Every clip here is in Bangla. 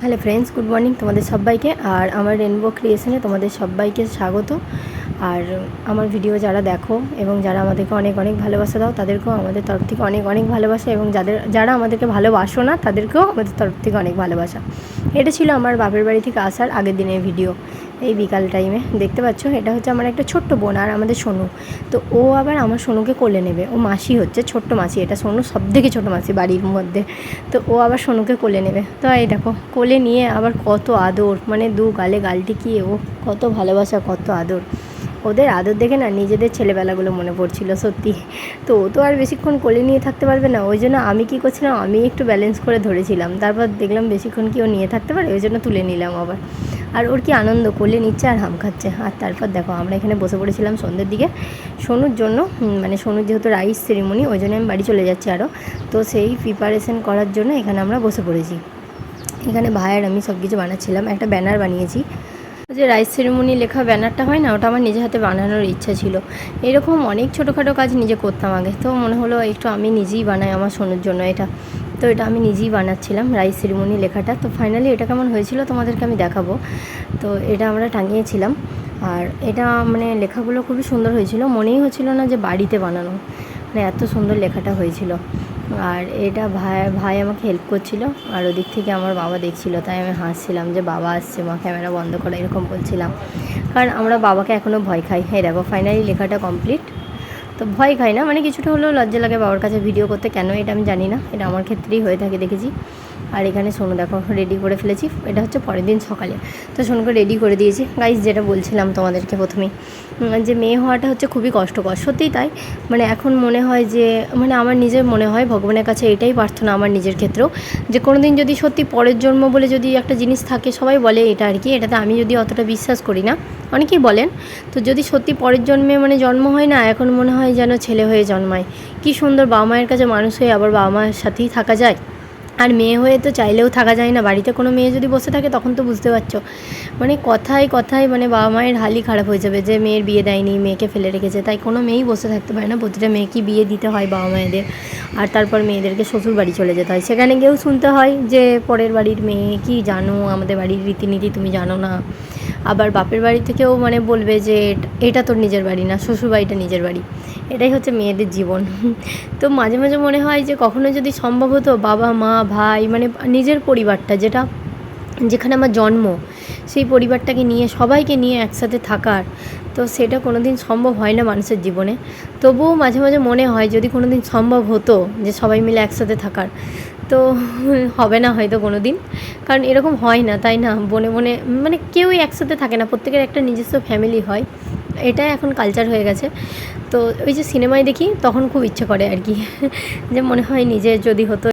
হ্যালো ফ্রেন্ডস গুড মর্নিং তোমাদের সবাইকে। আর আমার রেনবো ক্রিয়েশনে তোমাদের সবাইকে স্বাগত। আর আমার ভিডিও যারা দেখো এবং যারা আমাদেরকে অনেক অনেক ভালোবাসা দাও, তাদেরকেও আমাদের তরফ থেকে অনেক অনেক ভালোবাসা এবং যাদের যারা আমাদেরকে ভালোবাসো না, তাদেরকেও আমাদের তরফ থেকে অনেক ভালোবাসা। এটা ছিল আমার বাপের বাড়ি থেকে আসার আগের দিনের ভিডিও এই বিকাল টাইমে দেখতে পাচ্ছ? এটা হচ্ছে আমার একটা ছোট্ট বোন আর আমাদের সোনু। তো ও আবার আমার সোনুকে কোলে নেবে। ও মাসি হচ্ছে ছোট্ট মাসি। এটা সোনু সব থেকে ছোটো মাসি বাড়ির মধ্যে। তো ও আবার সোনুকে কোলে নেবে। তো এই দেখো, কোলে নিয়ে আবার কত আদর। মানে দু গালে গাল টিকিয়ে ও? কত ভালোবাসা, কত আদর। ওদের আদর দেখে না নিজেদের ছেলেবেলাগুলো মনে পড়ছিল, সত্যি। তো ও তো আর বেশিক্ষণ কোলে নিয়ে থাকতে পারবে না। ওই জন্য আমি কী করছিলাম? আমি একটু ব্যালেন্স করে ধরেছিলাম। তারপর দেখলাম বেশিক্ষণ কি ও নিয়ে থাকতে পারে? ওই জন্য তুলে নিলাম আবার। আর ওর কি আনন্দ করলে? নিচ্ছে আর হাম খাচ্ছে। আর তারপর দেখো, আমরা এখানে বসে পড়েছিলাম সন্ধ্যের দিকে। সোনুর জন্য মানে সোনুর যেহেতু রাইস সেরিমনি ওই জন্য আমি বাড়ি চলে যাচ্ছি আরও তো সেই প্রিপারেশন করার জন্য এখানে আমরা বসে পড়েছি। এখানে ভাইয়ের আমি সব কিছু বানাচ্ছিলাম। একটা ব্যানার বানিয়েছি। যে রাইস সেরিমনি লেখা ব্যানারটা হয় না, ওটা আমার নিজের হাতে বানানোর ইচ্ছা ছিল। এরকম অনেক ছোটোখাটো কাজ নিজে করতাম আগে। তো মনে হলো একটু আমি নিজেই বানাই আমার সোনুর জন্য এটা। তো এটা আমি নিজেই বানাচ্ছিলাম রাইস সেরিমনি লেখাটা। তো ফাইনালি এটা কেমন হয়েছিল তোমাদেরকে আমি দেখাবো। তো এটা আমরা টাঙিয়েছিলাম। আর এটা মানে লেখাগুলো খুবই সুন্দর হয়েছিল। মনেই হচ্ছিল না যে বাড়িতে বানানো। মানে এত সুন্দর লেখাটা হয়েছিল। আর এটা ভাই ভাই আমাকে হেল্প করছিল। আর ওদিক থেকে আমার বাবা দেখছিল। তাই আমি হাসছিলাম যে বাবা আসছে, মা ক্যামেরা বন্ধ করা, এরকম বলছিলাম। কারণ আমরা বাবাকে এখনও ভয় খাই। হ্যাঁ দেখো ফাইনালি লেখাটা কমপ্লিট তো ভয় খাই না। মানে কিছুটা হলেও লজ্জা লাগে বাবার কাছে ভিডিও করতে। কেন এটা আমি জানি না। এটা আমার ক্ষেত্রেই হয়ে থাকে, দেখেছি। আর এখানে সোনু দেখো রেডি করে ফেলেছি। এটা হচ্ছে পরের দিন সকালে। তো সোনুকে রেডি করে দিয়েছি। গাইজ যেটা বলছিলাম তোমাদেরকে প্রথমেই উম, যে মেয়ে হওয়াটা হচ্ছে খুবই কষ্টকর। সত্যিই তাই? মানে এখন মনে হয় যে মানে আমার নিজের মনে হয় ভগবানের কাছে এটাই প্রার্থনা আমার নিজের ক্ষেত্রেও যে কোনো দিন যদি সত্যি পরের জন্ম বলে যদি একটা জিনিস থাকে সবাই বলে এটা আর কি। এটাতে আমি যদি অতটা বিশ্বাস করি না অনেকেই বলেন তো যদি সত্যি পরের জন্মে মানে জন্ম হয় না এখন মনে হয় যেন ছেলে হয়ে জন্মায়। কি সুন্দর বাবা মায়ের কাছে মানুষ হয়ে আবার বাবা মায়ের সাথেই থাকা যায়। আর মেয়ে হয়ে তো চাইলেও থাকা যায় না। বাড়িতে কোনো মেয়ে যদি বসে থাকে, তখন তো বুঝতে পারছ। মানে কথায় কথায় মানে বাবা মায়ের হালই খারাপ হয়ে যাবে যে মেয়ের বিয়ে দেয়নি, মেয়েকে ফেলে রেখেছে। তাই কোনো মেয়েই বসে থাকতে পারে না। প্রতিটা মেয়েকেই বিয়ে দিতে হয় বাবা মায়েদের। আর তারপর মেয়েদেরকে শ্বশুর বাড়ি চলে যেতে হয়। সেখানে গিয়েও শুনতে হয় যে পরের বাড়ির মেয়ে কি জানো? আমাদের বাড়ির রীতিনীতি তুমি জানো না। আবার বাপের বাড়ি থেকেও মানে বলবে যে এটা তোর নিজের বাড়ি না শ্বশুর বাড়িটা নিজের বাড়ি। এটাই হচ্ছে মেয়েদের জীবন। তো মাঝে মাঝে মনে হয় যে কখনো যদি সম্ভব হতো বাবা, মা, ভাই মানে নিজের পরিবারটা যেটা, যেখানে আমার জন্ম, সেই পরিবারটাকে নিয়ে, সবাইকে নিয়ে একসাথে থাকার, তো সেটা কোনো দিন সম্ভব হয় না মানুষের জীবনে। তবুও মাঝে মাঝে মনে হয় যদি কোনো দিন সম্ভব হতো যে সবাই মিলে একসাথে থাকার তো হবে না হয়তো কোনো দিন কারণ এরকম হয় না, তাই না? বনে বনে মানে কেউই একসাথে থাকে না, প্রত্যেকের একটা নিজস্ব ফ্যামিলি হয়। এটাই এখন কালচার হয়ে গেছে। তো ওই যে সিনেমায় দেখি, তখন খুব ইচ্ছে করে আর কি। যে মনে হয় নিজে যদি হতো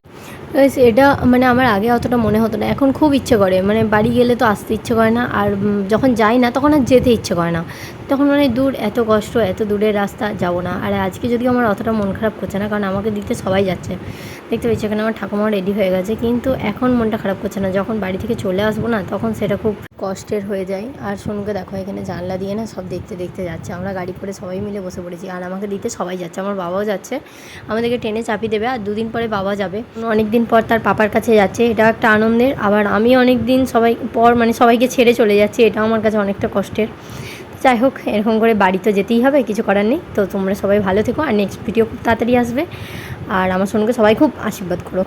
এটা মানে আমার আগে অতটা মনে হতো না। এখন খুব ইচ্ছে করে। মানে বাড়ি গেলে তো আসতে ইচ্ছে করে না। আর যখন যাই না, তখন আর যেতে ইচ্ছে করে না। তখন মানে দূর, এত কষ্ট, এত দূরের রাস্তা, যাব না। আর আজকে যদি আমার অতটা মন খারাপ করছে না, কারণ আমাকে দিতে সবাই যাচ্ছে। দেখতে পাচ্ছি এখানে আমার ঠাকুমা রেডি হয়ে গেছে। কিন্তু এখন মনটা খারাপ করছে না। যখন বাড়ি থেকে চলে আসব না, তখন সেটা খুব কষ্টের হয়ে যায়। আর সোনুকে দেখো, এখানে জানলা দিয়ে না সব দেখতে দেখতে যাচ্ছে। আমরা গাড়ি করে সবাই মিলে বসে পড়েছি। আর আমাকে দিতে সবাই যাচ্ছে, আমার বাবাও যাচ্ছে। আমাদেরকে ট্রেনে চাপিয়ে দেবে আর দুদিন পরে বাবা যাবে। অনেক দিন পর তার পাপার কাছে যাচ্ছে। এটা একটা আনন্দের। আবার আমি অনেক দিন সবাই, পর মানে সবাইকে ছেড়ে চলে যাচ্ছি। এটা আমার কাছে অনেকটা কষ্টের। যাই হোক, এরকম করে বাড়ি তো যেতেই হবে, কিছু করার নেই। তো তোমরা সবাই ভালো থেকো। আর নেক্সট ভিডিও খুব তাড়াতাড়ি আসবে। আর আমার সঙ্গে সবাই খুব আশীর্বাদ করো।